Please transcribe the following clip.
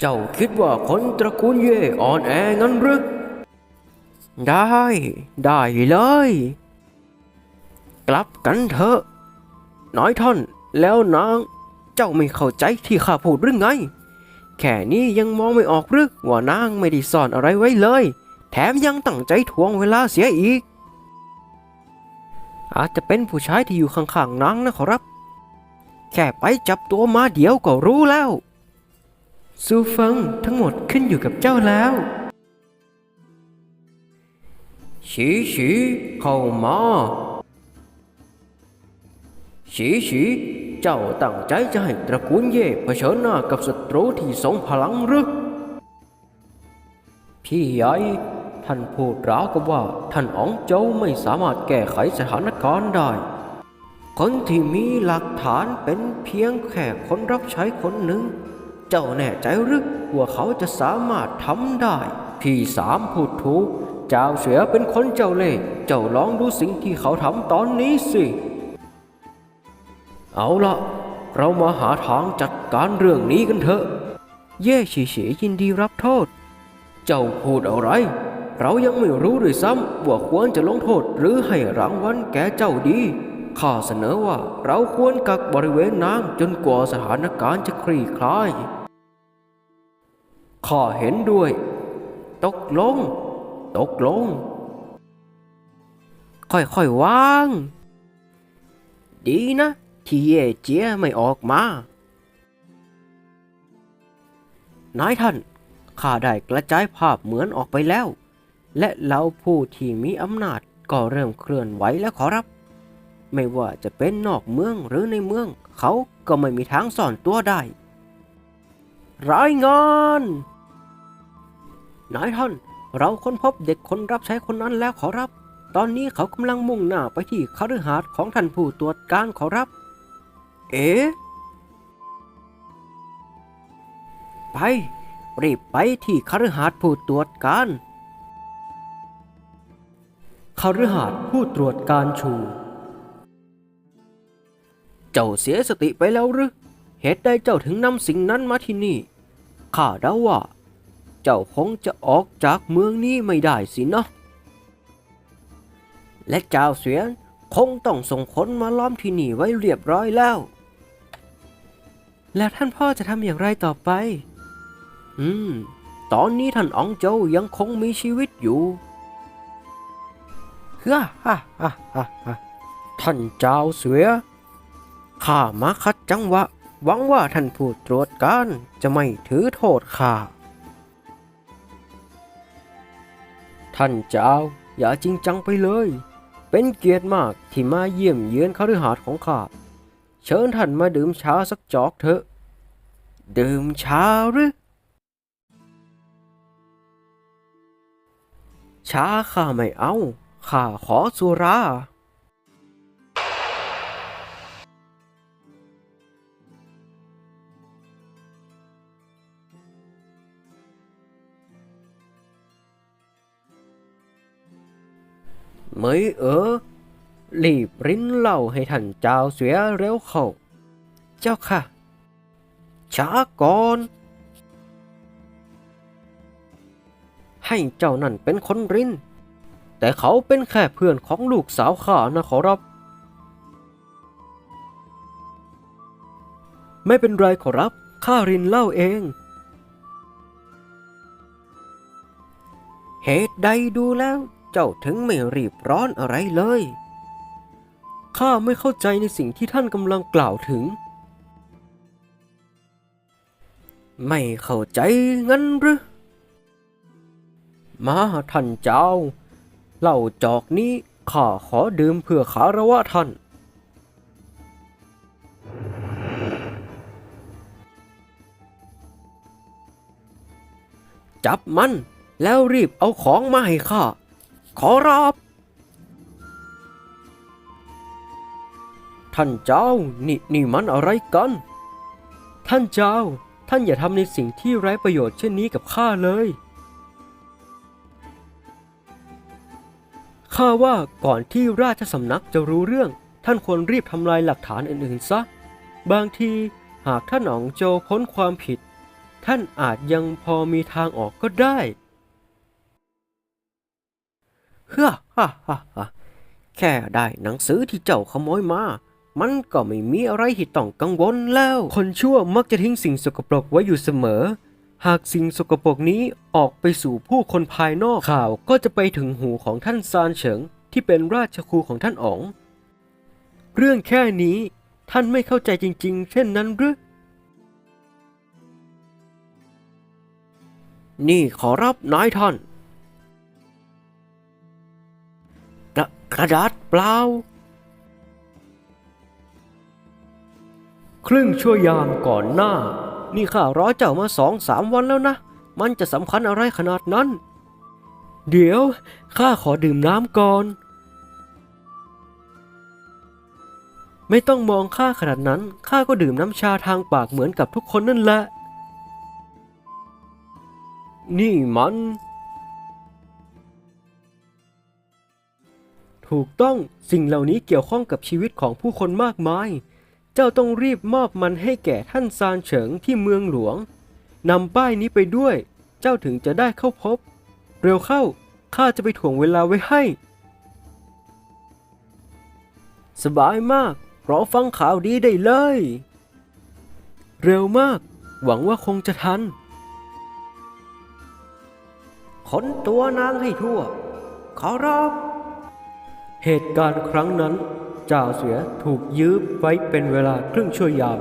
เจ้าคิดว่าคนตระกูลเย่อ่อนแองั้นหรือได้ ได้เลย กลับกันเถอะ น้อยท่อนแล้วนาง เจ้าไม่เข้าใจที่ข้าพูดหรือไง แค่นี้ยังมองไม่ออกหรือว่านางไม่ได้ซ่อนอะไรไว้เลย แถมยังตั้งใจทวงเวลาเสียอีก อาจจะเป็นผู้ชายที่อยู่ข้างๆนางนะขอรับ แค่ไปจับตัวมาเดี๋ยวก็รู้แล้ว ซูฟังทั้งหมดขึ้นอยู่กับเจ้าแล้วฉีฉีเข้ามาฉีฉีเจ้าตั้งใจจะให้ตระกูลเย่เผชิญหน้ากับศัตรูที่ทรงพลังหรือพี่ใหญ่ท่านพูดราวกับว่าท่านอ๋องโจวไม่สามารถแก้ไขสถานการณ์ได้คนที่มีหลักฐานเป็นเพียงแค่คนรับใช้คนหนึ่ง เจ้าแน่ใจหรือว่าเขาจะสามารถทำได้ พี่สามพูดถูกเจ้าเสือเป็นคนเจ้าเล่ห์เจ้าลองดูสิ่งที่เขาทำตอนนี้สิ เอาละเรามาหาทางจัดการเรื่องนี้กันเถอะ เย่ฉีฉียินดีรับโทษ เจ้าพูดอะไร เรายังไม่รู้ด้วยซ้ำว่าควรจะลงโทษหรือให้รางวัลแก่เจ้าดีข้าเสนอว่าเราควรกักบริเวณนางจนกว่าสถานการณ์จะคลี่คลาย ข้าเห็นด้วย ตกลง ตกลง ค่อยๆวาง ดีนะที่เย่เจียไม่ออกมานายท่านข้าได้กระจายภาพเหมือนออกไปแล้ว และเราผู้ที่มีอำนาจก็เริ่มเคลื่อนไหวแล้วขอรับ ไม่ว่าจะเป็นนอกเมืองหรือในเมือง เขาก็ไม่มีทางซ่อนตัวได้ รายงาน นายท่าน เราค้นพบเด็กคนรับใช้คนนั้นแล้วขอรับ ตอนนี้เขากำลังมุ่งหน้าไปที่คฤหาสน์ของท่านผู้ตรวจการขอรับ เอ๋ไป รีบไปที่คฤหาสน์ผู้ตรวจการคฤหาสน์ผู้ตรวจการชู เจ้าเสียสติไปแล้วหรือ เหตุใดเจ้าถึงนำสิ่งนั้นมาที่นี่ ข้าเดาว่า เจ้าคงจะออกจากเมืองนี้ไม่ได้สินะและเจ้าเสียนคงต้องส่งคนมาล้อมที่นี่ไว้เรียบร้อยแล้ว แล้วท่านพ่อจะทำอย่างไรต่อไป อืม ตอนนี้ท่านอองโจยังคงมีชีวิตอยู่ฮ่าฮ่าฮ่าฮ่าฮ่าท่านเจ้าเสือ ข้ามาคัดจังหวะ หวังว่าท่านผู้ตรวจการจะไม่ถือโทษข้า ท่านเจ้าอย่าจริงจังไปเลย เป็นเกียรติมากที่มาเยี่ยมเยือนคฤหาสน์ของข้า เชิญท่านมาดื่มชาสักจอกเถอะ ดื่มชาหรือ ชาข้าไม่เอา ข้าขอสุรา มยเออรีบริ้นเล่าให้ท่านเจ้าเสียเร็วเข้า เจ้าค่ะ ช้าก่อน ให้เจ้านั่นเป็นคนรินแต่เขาเป็นแค่เพื่อนของลูกสาวข้านะขอรับ ไม่เป็นไรขอรับ ข้ารินเล่าเอง เหตุใดดูแล้ว เจ้าถึงไม่รีบร้อนอะไรเลย ข้าไม่เข้าใจในสิ่งที่ท่านกำลังกล่าวถึง ไม่เข้าใจงั้นหรือ มาท่านเจ้า เหล่าจอกนี้ข้าขอดื่มเพื่อคาระวะท่านจับมันแล้วรีบเอาของมาให้ข้า ขอรับ ท่านเจ้า นี่นี่มันอะไรกัน ท่านเจ้า ท่านอย่าทำในสิ่งที่ไร้ประโยชน์เช่นนี้กับข้าเลย ข้าว่าก่อนที่ราชสำนักจะรู้เรื่อง ท่านควรรีบทำลายหลักฐานอื่นๆซะ บางทีหากท่านอ๋องโจพ้นความผิด ท่านอาจยังพอมีทางออกก็ได้ เฮ้อฮ่าฮ่าฮ่าแค่ได้หนังสือที่เจ้าขโมยมา มันก็ไม่มีอะไรที่ต้องกังวลแล้ว คนชั่วมักจะทิ้งสิ่งสกปรกไว้อยู่เสมอ หากสิ่งสกปรกนี้ออกไปสู่ผู้คนภายนอกข่าวก็จะไปถึงหูของท่านซานเฉิง ที่เป็นราชครูของท่านอ๋อง เรื่องแค่นี้ท่านไม่เข้าใจจริง ๆ เช่นนั้นหรือ นี่ขอรับนายท่าน กระดาษเปล่า ครึ่งชั่วยามก่อนหน้า นี่ข้ารอเจ้ามาสองสามวันแล้วนะ มันจะสำคัญอะไรขนาดนั้น เดี๋ยวข้าขอดื่มน้ำก่อน ไม่ต้องมองข้าขนาดนั้นข้าก็ดื่มน้ำชาทางปากเหมือนกับทุกคนนั่นแหละ นี่มัน ถูกต้องสิ่งเหล่านี้เกี่ยวข้องกับชีวิตของผู้คนมากมาย เจ้าต้องรีบมอบมันให้แก่ท่านซานเฉิงที่เมืองหลวงนำป้ายนี้ไปด้วย เจ้าถึงจะได้เข้าพบ เร็วเข้าข้าจะไปถ่วงเวลาไว้ให้ สบายมากรอฟังข่าวดีได้เลย เร็วมาก หวังว่าคงจะทันขนตัวนางให้ทั่ว ขอรับ เหตุการณ์ครั้งนั้นจ่าเสือถูกยื้อไว้เป็นเวลาครึ่งชั่วยาม